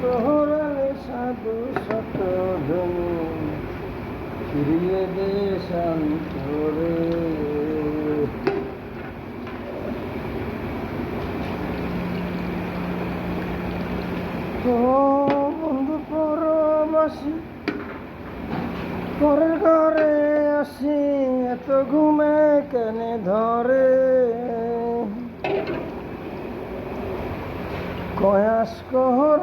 কয়াস সাধু শত ধনু ফিরিয়ে দে শান্তরে। বন্ধু পরবাসী, পরের ঘরে আসি, এত ঘুমে কেনে ধরে? কয়াস কহরা